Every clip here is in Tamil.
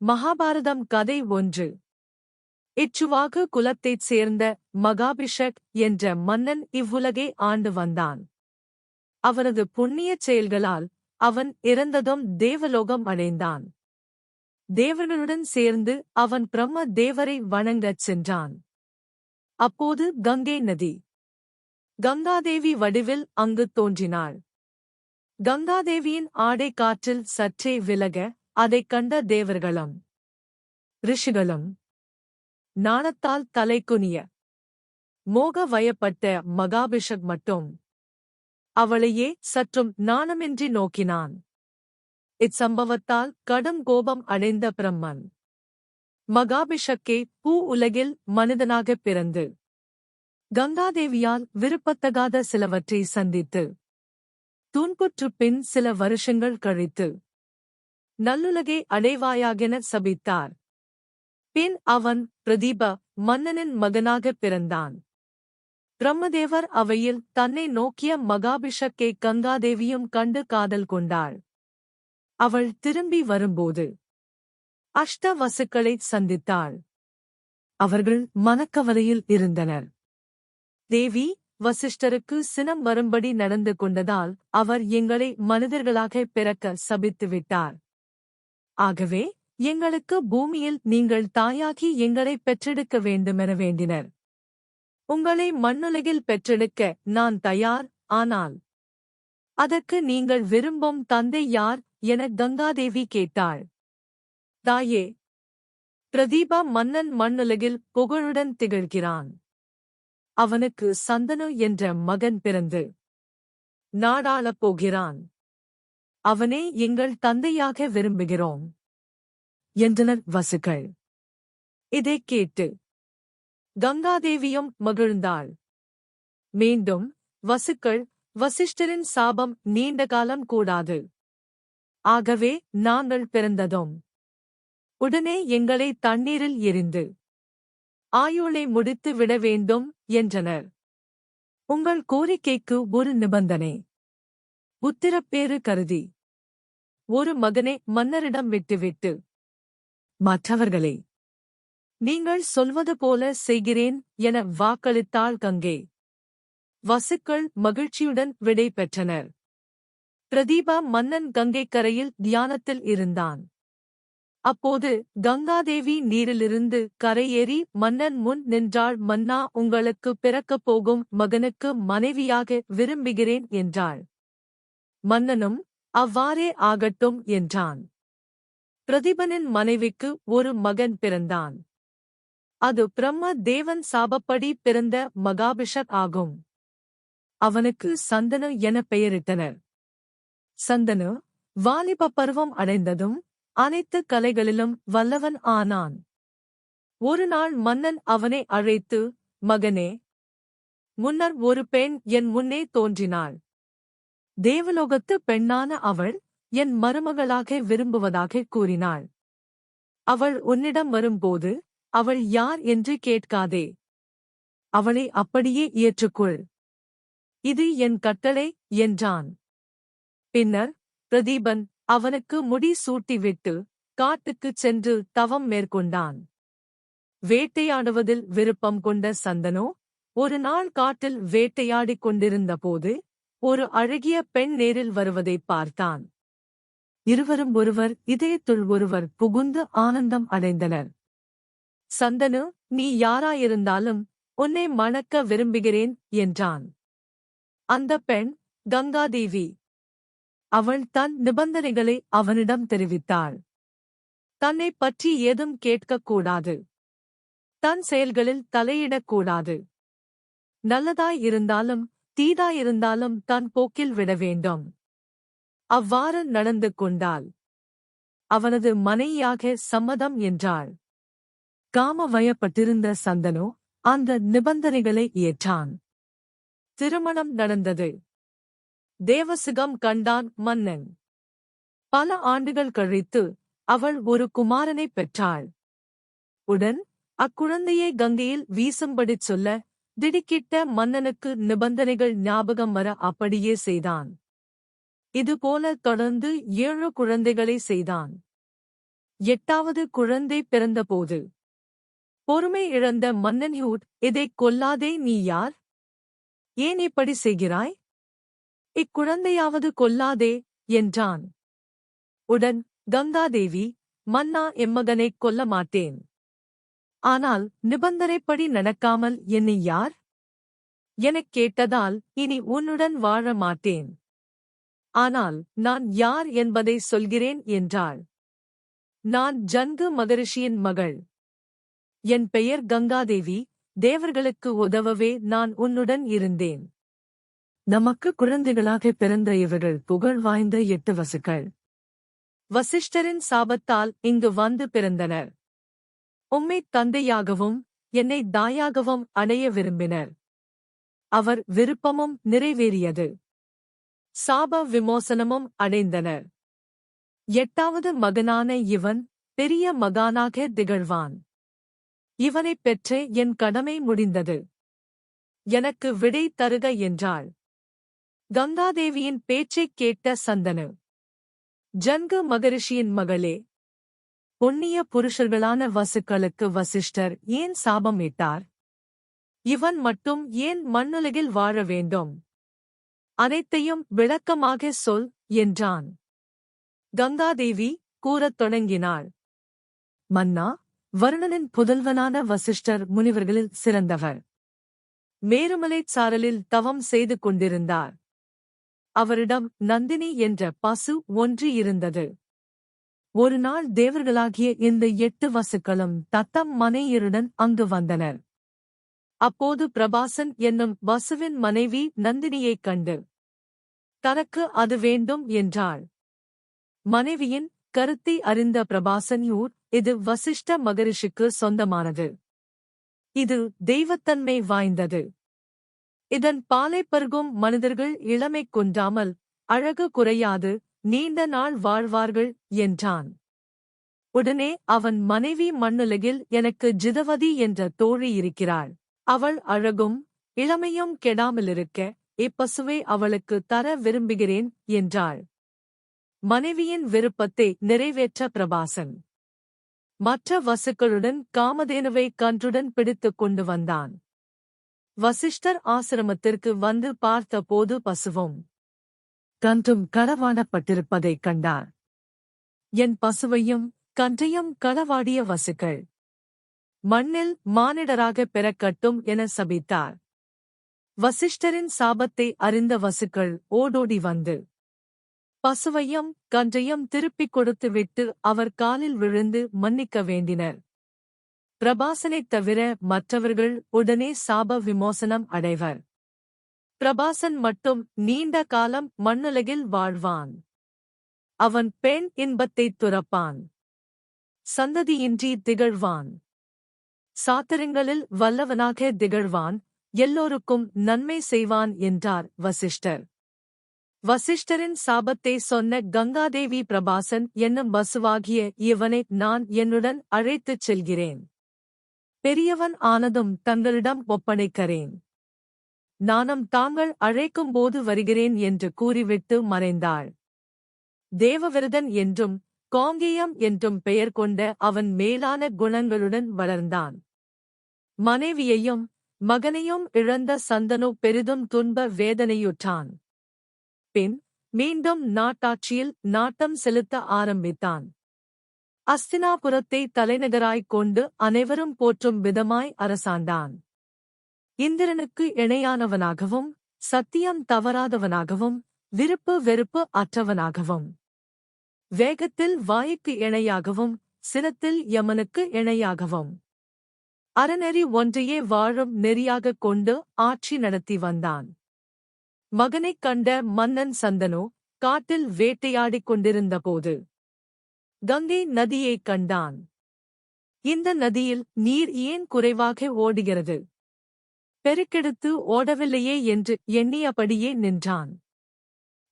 மகாபாரதம் கதை ஒன்று. இச்சுவாகு குலத்தைச் சேர்ந்த மகாபிஷக் என்ற மன்னன் இவ்வுலகை ஆண்டு வந்தான். அவனது புண்ணியச் செயல்களால் அவன் இறந்ததும் தேவலோகம் அடைந்தான். தேவர்களுடன் சேர்ந்து அவன் பிரம்ம தேவரை வணங்கச் சென்றான். அப்போது கங்கை நதி. கங்காதேவி வடிவில் அங்கு தோன்றினாள். கங்காதேவியின் ஆடை காற்றில் சற்றே விலக அதைக் கண்ட தேவர்களும் ரிஷிகளும் நாணத்தால் தலைக்குனிய மோக வயப்பட்ட மகாபிஷக் மட்டும் அவளையே சற்றும் நாணமின்றி நோக்கினான். இச்சம்பவத்தால் கடும் கோபம் அடைந்த பிரம்மன் மகாபிஷக்கே பூ உலகில் மனிதனாகப் பிறந்து கங்காதேவியால் விருப்பத்தகாத சிலவற்றை சந்தித்து துன்புற்று பின் சில வருஷங்கள் கழித்து நல்லுலகை அடைவாயாகென சபித்தார். பின் அவன் பிரதீப மன்னனின் மகனாகப் பிறந்தான். பிரம்மதேவர் அவையில் தன்னை நோக்கிய மகாபிஷக்கை கங்காதேவியும் கண்டு காதல் கொண்டாள். அவள் திரும்பி வரும்போது அஷ்ட வசுக்களைச் சந்தித்தாள். அவர்கள் மனக்கவலையில் இருந்தனர். தேவி வசிஷ்டருக்கு சினம் வரும்படி நடந்து கொண்டதால் அவர் எங்களை மனிதர்களாக பிறக்க சபித்து விட்டார் ஆகவே எங்களுக்கு பூமியில் நீங்கள் தாயாகி எங்களை பெற்றெடுக்க வேண்டுமென வேண்டினர். உங்களை மண்ணுலகில் பெற்றெடுக்க நான் தயார் ஆனால் அதற்கு நீங்கள் விரும்பும் தந்தை யார் என கங்காதேவி கேட்டாள். தாயே பிரதீபா மன்னன் மண்ணுலகில் புகழுடன் திகழ்கிறான். அவனுக்கு சந்தனு என்ற மகன் பிறந்து நாடாளப் போகிறான். அவனே எங்கள் தந்தையாக விரும்புகிறோம். என்றனர் வசுக்கள். இதைக் கேட்டு கங்காதேவியும் மகிழ்ந்தாள். மீண்டும் வசுக்கள் வசிஷ்டரின் சாபம் நீண்ட காலம் கூடாது. ஆகவே நாங்கள் பிறந்ததும். உடனே எங்களை தண்ணீரில் எரிந்து ஆயுளை முடித்து விட வேண்டும் என்றனர். உங்கள் கோரிக்கைக்கு ஒரு நிபந்தனை. உத்திரப்பேறு கருதி. ஒரு மகனை மன்னரிடம் விட்டுவிட்டு. மற்றவர்களே நீங்கள் சொல்வது போல செய்கிறேன் என வாக்களித்தாள் கங்கே. வசுக்கள் மகிழ்ச்சியுடன் விடை பெற்றனர். பிரதீபா மன்னன் கங்கை கரையில் தியானத்தில் இருந்தான். அப்போது கங்காதேவி நீரிலிருந்து கரையேறி மன்னன் முன் நின்றாள். மன்னா உங்களுக்கு பிறக்கப் போகும் மகனுக்கு மனைவியாக விரும்புகிறேன் என்றாள். மன்னனும் அவ்வாறே ஆகட்டும் என்றான். பிரதிபனின் மனைவிக்கு ஒரு மகன் பிறந்தான். அது பிரம்ம தேவன் சாபப்படி பிறந்த மகாபிஷக் ஆகும். அவனுக்கு சந்தனு என பெயரிட்டனர். சந்தனு வாலிப பருவம் அடைந்ததும் அனைத்து கலைகளிலும் வல்லவன் ஆனான். ஒரு நாள் மன்னன் அவனை அழைத்து மகனே முன்னர் ஒரு பெண் என் முன்னே தோன்றினாள். தேவலோகத்து பெண்ணான அவள் என் மருமகளாக விரும்புவதாக கூறினாள். அவள் உன்னிடம் வரும்போது அவள் யார் என்று கேட்காதே. அவளை அப்படியே ஏற்றுக்கொள். இது என் கட்டளை என்றான். பின்னர் பிரதீபன் அவனுக்கு முடி சூட்டிவிட்டு காட்டுக்குச் சென்று தவம் மேற்கொண்டான். வேட்டையாடுவதில் விருப்பம் கொண்ட சந்தனோ ஒரு நாள் காட்டில் வேட்டையாடிக் கொண்டிருந்தபோது ஒரு அழகிய பெண் நேரில் வருவதைப் பார்த்தான். இருவரும் ஒருவர் இதயத்துள் ஒருவர் புகுந்து ஆனந்தம் அடைந்தனர். சந்தனு நீ யாராயிருந்தாலும் உன்னை மணக்க விரும்புகிறேன் என்றான். அந்த பெண் கங்காதேவி. அவள் தன் நிபந்தனைகளை அவனிடம் தெரிவித்தாள். தன்னை பற்றி ஏதும் கேட்கக்கூடாது. தன் செயல்களில் தலையிடக்கூடாது. நல்லதாயிருந்தாலும் தீதாயிருந்தாலும் தன் போக்கில் விட வேண்டும். அவ்வாறு நடந்து கொண்டாள். அவனது மனையாக சம்மதம் என்றாள். காம வயப்பட்டிருந்த சந்தனோ அந்த நிபந்தனைகளை ஏற்றான். திருமணம் நடந்தது. தேவசுகம் கண்டான் மன்னன். பல ஆண்டுகள் கழித்து அவள் ஒரு குமாரனைப் பெற்றாள். உடன் அக்குழந்தையை கங்கையில் வீசும்படிச் சொல்ல திடுக்கிட்ட மன்னனுக்கு நிபந்தனைகள் ஞாபகம் வர அப்படியே செய்தான். இதுபோல தொடர்ந்து ஏழு குழந்தைகளை செய்தான். எட்டாவது குழந்தை பிறந்தபோது பொறுமை இழந்த மன்னன்யூட் இதைக் கொல்லாதே நீ யார்? ஏன் இப்படி செய்கிறாய்? இக்குழந்தையாவது கொல்லாதே என்றான். உடன் கங்காதேவி மன்னா எம்மகனைக் கொல்ல மாட்டேன் ஆனால் நிபந்தனைப்படி நடக்காமல் என்னை யார்? எனக் கேட்டதால் இனி உன்னுடன் வாழ மாட்டேன். ஆனால் நான் யார் என்பதை சொல்கிறேன் என்றாள். நான் ஜன்கு மகரிஷியின் மகள். என் பெயர் கங்காதேவி. தேவர்களுக்கு உதவவே நான் உன்னுடன் இருந்தேன். நமக்கு குழந்தைகளாக பிறந்த இவர்கள் புகழ் வாய்ந்த எட்டு வசுக்கள். வசிஷ்டரின் சாபத்தால் இங்கு வந்து பிறந்தனர். உம்மை தந்தையாகவும் என்னை தாயாகவும் அடைய விரும்பினர். அவர் விருப்பமும் நிறைவேறியது. சாப விமோசனமும் அடைந்தனர். எட்டாவது மகனான இவன் பெரிய மகானாக திகழ்வான். இவனைப் பெற்றே என் கடமை முடிந்தது. எனக்கு விடை தருக என்றாள். கங்காதேவியின் பேச்சைக் கேட்ட சந்தனு. ஜன்கு மகரிஷியின் மகளே பொன்னிய புருஷர்களான வசுக்களுக்கு வசிஷ்டர் ஏன் சாபம் இட்டார் இவன் மட்டும் ஏன் மண்ணுலகில் வாழ வேண்டும்? அனைத்தையும் விளக்கமாக சொல் என்றான். கங்காதேவி கூறத் தொடங்கினாள். மன்னா வருணனின் புதல்வனான வசிஷ்டர் முனிவர்களில் சிறந்தவர். மேருமலைச் சாரலில் தவம் செய்து கொண்டிருந்தார். அவரிடம் நந்தினி என்ற பசு ஒன்று இருந்தது. ஒரு நாள் தேவர்களாகிய இந்த எட்டு வசுக்களும் தத்தம் மனையருடன் அங்கு வந்தனர். அப்போது பிரபாசன் என்னும் வசுவின் மனைவி நந்தினியைக் கண்டு தனக்கு அது வேண்டும் என்றாள். மனைவியின் கருத்தை அறிந்த பிரபாசன்யூர் இது வசிஷ்ட மகரிஷிக்கு சொந்தமானது. இது தெய்வத்தன்மை வாய்ந்தது. இதன் பாலை பருகும் மனிதர்கள் இளமை குன்றாமல் அழகு குறையாது. நீண்ட நாள் வாழ்வார்கள் என்றான். உடனே அவன் மனைவி மண்ணுலகில் எனக்கு ஜிதவதி என்ற தோழி இருக்கிறாள். அவள் அழகும் இளமையும் கெடாமலிருக்க இப்பசுவை அவளுக்கு தர விரும்புகிறேன் என்றாள். மனைவியின் விருப்பத்தை நிறைவேற்ற பிரபாசன். மற்ற வசுக்களுடன் காமதேனுவை கன்றுடன் பிடித்துக் கொண்டு வந்தான். வசிஷ்டர் ஆசிரமத்திற்கு வந்து பார்த்தபோது பசுவும் கன்றும் களவாடப்பட்டிருப்பதைக் கண்டார். என் பசுவையும் கன்றையும் களவாடிய வசுக்கள். மண்ணில் மானிடராக பெறக்கட்டும் என சபித்தார். வசிஷ்டரின் சாபத்தை அறிந்த வசுக்கள் ஓடோடி வந்து பசுவையும் கன்றையும் திருப்பிக் கொடுத்துவிட்டு அவர் காலில் விழுந்து மன்னிக்க வேண்டினர். பிரபாசனைத் தவிர மற்றவர்கள் உடனே சாப விமோசனம் அடைவர். பிரபாசன் மட்டும் நீண்ட காலம் மண்ணுலகில் வாழ்வான். அவன் பெண் இன்பத்தைத் துறப்பான். சந்ததியின்றி திகழ்வான். சாத்திரங்களில் வல்லவனாக திகழ்வான். எல்லோருக்கும் நன்மை செய்வான் என்றார் வசிஷ்டர். வசிஷ்டரின் சாபத்தை சொன்ன கங்காதேவி பிரபாசன் என்னும் பசுவாகிய இவனை நான் என்னுடன் அழைத்துச் செல்கிறேன். பெரியவன் ஆனதும் தங்களிடம் ஒப்படைக்கிறேன். நானும் தாங்கள் அழைக்கும்போது வருகிறேன் என்று கூறிவிட்டு மறைந்தாள். தேவவிரதன் என்றும் காங்கேயம் என்றும் பெயர் கொண்ட அவன் மேலான குணங்களுடன் வளர்ந்தான். மனைவியையும் மகனையும் இழந்த சந்தனு பெரிதும் துன்ப வேதனையுற்றான். பின் மீண்டும் நாட்டாட்சியில் நாட்டம் செலுத்த ஆரம்பித்தான். அஸ்தினாபுரத்தை தலைநகராய்க் கொண்டு அனைவரும் போற்றும் விதமாய் அரசாண்டான். இந்திரனுக்கு இணையானவனாகவும் சத்தியம் தவறாதவனாகவும் விருப்பு வெறுப்பு அற்றவனாகவும். வேகத்தில் வாயுக்கு இணையாகவும் சினத்தில் யமனுக்கு இணையாகவும். அறநெறி ஒன்றையே வாழும் நெறியாகக் கொண்டு ஆட்சி நடத்தி வந்தான். மகனைக் கண்ட மன்னன் சந்தனோ காட்டில் வேட்டையாடிக் கொண்டிருந்தபோது கங்கை நதியைக் கண்டான். இந்த நதியில் நீர் ஏன் குறைவாக ஓடுகிறது? பெருக்கெடுத்து ஓடவில்லையே என்று எண்ணியபடியே நின்றான்.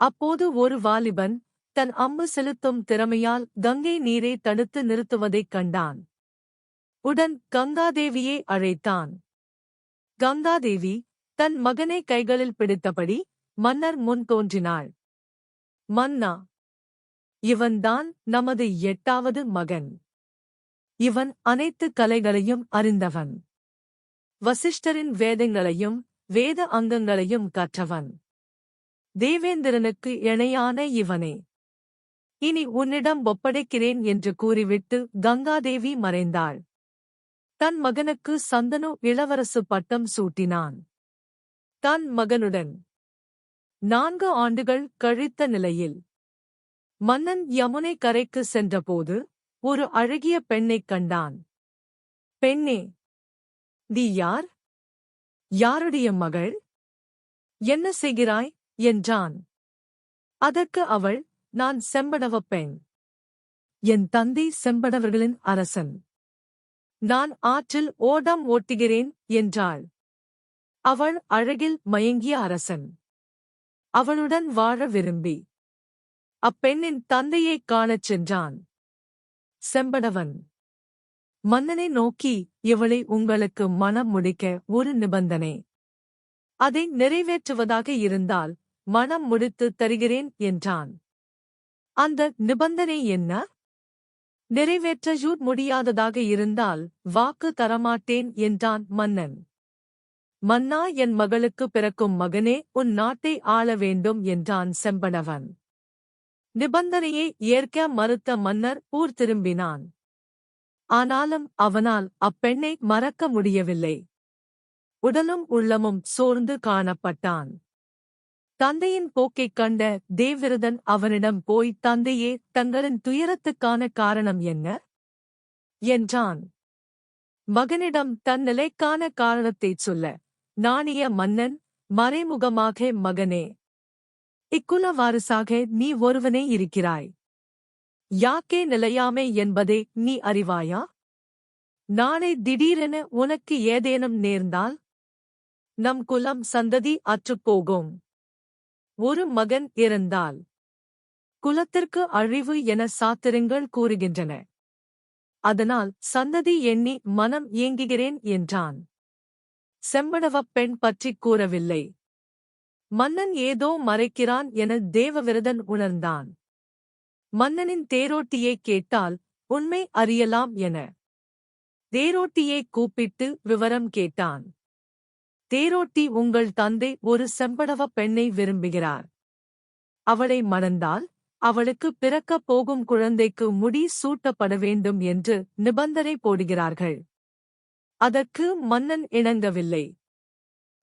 அப்போது ஒரு வாலிபன் தன் அம்பு செலுத்தும் திறமையால் கங்கை நீரை தடுத்து நிறுத்துவதைக் கண்டான். உடன் கங்காதேவியை அழைத்தான். கங்காதேவி தன் மகனை கைகளில் பிடித்தபடி மன்னர் முன் தோன்றினாள். மன்னா இவன்தான் நமது எட்டாவது மகன். இவன் அனைத்து கலைகளையும் அறிந்தவன். வசிஷ்டரின் வேதங்களையும் வேத அங்கங்களையும் கற்றவன். தேவேந்திரனுக்கு இணையான இவனே. இனி உன்னிடம் ஒப்படைக்கிறேன் என்று கூறிவிட்டு கங்காதேவி மறைந்தாள். தன் மகனுக்கு சந்தனு இளவரசு பட்டம் சூட்டினான். தன் மகனுடன் நான்கு ஆண்டுகள் கழித்த நிலையில் மன்னன் யமுனை கரைக்கு சென்றபோது ஒரு அழகிய பெண்ணைக் கண்டான். பெண்ணே நீ யார்? யாருடைய மகள்? என்ன செய்கிறாய்? என்றான். அதற்கு அவள் நான் செம்படவப் பெண். என் தந்தை செம்படவர்களின் அரசன். நான் ஆற்றில் ஓடம் ஓட்டுகிறேன் என்றாள். அவள் அழகில் மயங்கிய அரசன். அவளுடன் வாழ விரும்பி. அப்பெண்ணின் தந்தையைக் காணச் சென்றான். செம்படவன். மன்னனை நோக்கி இவளை உங்களுக்கு மனம் முடிக்க ஒரு நிபந்தனை. அதை நிறைவேற்றுவதாக இருந்தால் மனம் முடித்து தருகிறேன் என்றான். அந்த நிபந்தனை என்ன? நிறைவேற்ற முடியாததாக இருந்தால் வாக்கு தரமாட்டேன் என்றான் மன்னன். மன்னா என் மகளுக்கு பிறக்கும் மகனே உன் நாட்டை ஆள வேண்டும் என்றான் செம்பனவன். நிபந்தனையை ஏற்க மறுத்த மன்னர் ஊர் திரும்பினான். ஆனாலும் அவனால் அப்பெண்ணை மறக்க முடியவில்லை. உடலும் உள்ளமும் சோர்ந்து காணப்பட்டான். தந்தையின் போக்கைக் கண்ட தேவிரதன் அவனிடம் போய் தந்தையே தங்களின் துயரத்துக்கான காரணம் என்ன? என்றான். மகனிடம் தன் நிலைக்கான காரணத்தைச் சொல்ல நாணிய மன்னன் மறைமுகமாக மகனே. இக்குல வாரிசாக நீ ஒருவனே இருக்கிறாய். யாக்கே நிலையாமை என்பதை நீ அறிவாயா? நாளை திடீரென உனக்கு ஏதேனும் நேர்ந்தால்? நம் குலம் சந்ததி அற்றுப்போகும் ஒரு மகன் இருந்தால் குலத்திற்கு அழிவு என சாத்திரங்கள் கூறுகின்றன. அதனால் சந்ததி எண்ணி மனம் ஏங்குகிறேன் என்றான். செம்படவப் பெண் பற்றிக் கூறவில்லை. மன்னன் ஏதோ மறைக்கிறான் என தேவவிரதன் உணர்ந்தான். மன்னனின் தேரோட்டியை கேட்டால் உண்மை அறியலாம் என. தேரோட்டியை கூப்பிட்டு விவரம் கேட்டான். தேரோட்டி உங்கள் தந்தை ஒரு செம்படவ பெண்ணை விரும்புகிறார். அவளை மணந்தால் அவளுக்கு பிறக்கப் போகும் குழந்தைக்கு முடி சூட்டப்பட வேண்டும் என்று நிபந்தனை போடுகிறார்கள். அதற்கு மன்னன் இணங்கவில்லை.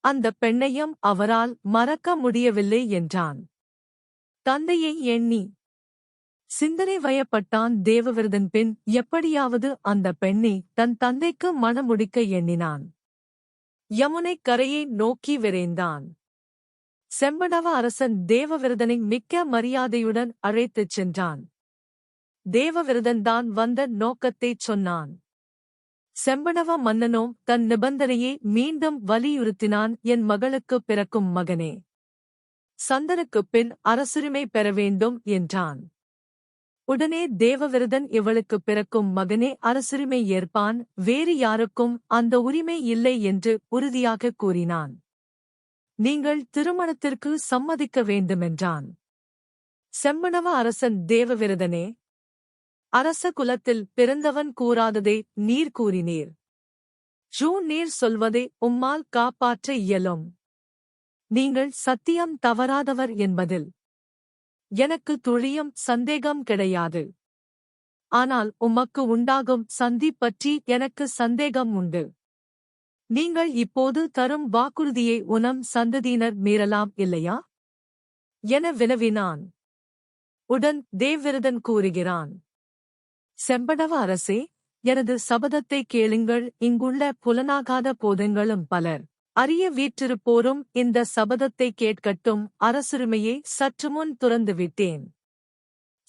அந்த பெண்ணையும் அவரால் மறக்க முடியவில்லை என்றான். தந்தையை எண்ணி சிந்தனை வயப்பட்டான் தேவவிரதன் பின் எப்படியாவது அந்த பெண்ணை தன் தந்தைக்கு மணமுடிக்க எண்ணினான். யமுனை கரையை நோக்கி விரைந்தான். செம்படவ அரசன் தேவவிரதனை மிக்க மரியாதையுடன் அழைத்துச் சென்றான். தேவவிரதன்தான் வந்த நோக்கத்தைச் சொன்னான். செம்படவ மன்னனோ தன் நிபந்தனையை மீண்டும் வலியுறுத்தினான் என் மகளுக்கு பிறக்கும் மகனே. சந்தனுக்குப் பின் அரசுரிமை பெற வேண்டும் என்றான். உடனே தேவவிரதன் இவளுக்கு பிறக்கும் மகனே அரசுரிமை ஏற்பான் வேறு யாருக்கும் அந்த உரிமை இல்லை என்று உறுதியாக கூறினான். நீங்கள் திருமணத்திற்கு சம்மதிக்க வேண்டுமென்றான். செம்மணவ அரசன் தேவவிரதனே அரச குலத்தில் பிறந்தவன் கூறாததை நீர் கூறினீர். ஜூ நீர் சொல்வதை உம்மால் காப்பாற்ற இயலும். நீங்கள் சத்தியம் தவறாதவர் என்பதில் எனக்கு துளியும் சந்தேகம் கிடையாது. ஆனால் உமக்கு உண்டாகும் சந்தி பற்றி எனக்கு சந்தேகம் உண்டு. நீங்கள் இப்போது தரும் வாக்குறுதியை உனம் சந்ததியினர் மீறலாம் இல்லையா? என வினவினான். உடன் தேவ்விரதன் கூறுகிறான். செம்படவ அரசே எனது சபதத்தை கேளுங்கள் இங்குள்ள புலனாகாத போதங்களும் பலர். அரிய வீற்றிருப்போரும் இந்த சபதத்தை கேட்கட்டும் அரசுரிமையை சற்றுமுன் துறந்துவிட்டேன்.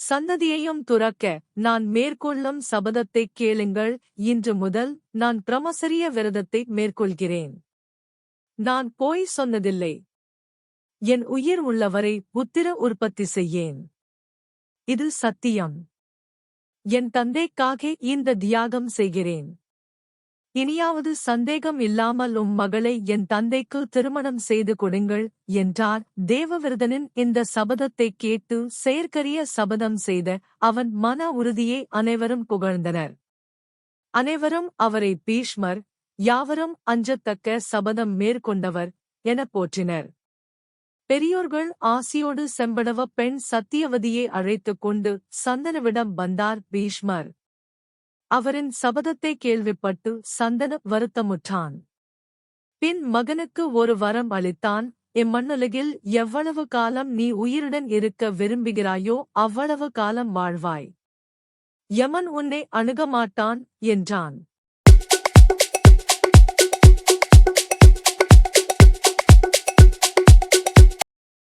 சந்ததியையும் துறக்க நான் மேற்கொள்ளும் சபதத்தைக் கேளுங்கள் இன்று முதல் நான் பிரமசரிய விரதத்தை மேற்கொள்கிறேன். நான் போய் சொன்னதில்லை. என் உயிர் உள்ளவரை புத்திர உற்பத்தி செய்யேன். இது சத்தியம். என் தந்தைக்காக இந்த தியாகம் செய்கிறேன். இனியாவது சந்தேகம் இல்லாமல் உம் மகளை என் தந்தைக்கு திருமணம் செய்து கொடுங்கள் என்றார். தேவவிரதனின் இந்த சபதத்தை கேட்டு செயற்கரிய சபதம் செய்த அவன் மன உறுதியை அனைவரும் புகழ்ந்தனர். அனைவரும் அவரை பீஷ்மர் யாவரும் அஞ்சத்தக்க சபதம் மேற்கொண்டவர் எனப் போற்றினர். பெரியோர்கள் ஆசியோடு செம்படவ பெண் சத்தியவதியை அழைத்துக் கொண்டு சந்தனவிடம் வந்தார் பீஷ்மர். அவரின் சபதத்தை கேள்விப்பட்டு சந்தன வருத்தமுற்றான். பின் மகனுக்கு ஒரு வரம் அளித்தான் இம்மண்ணுலகில் எவ்வளவு காலம் நீ உயிருடன் இருக்க விரும்புகிறாயோ அவ்வளவு காலம் வாழ்வாய். யமன் உன்னை அணுகமாட்டான் என்றான்.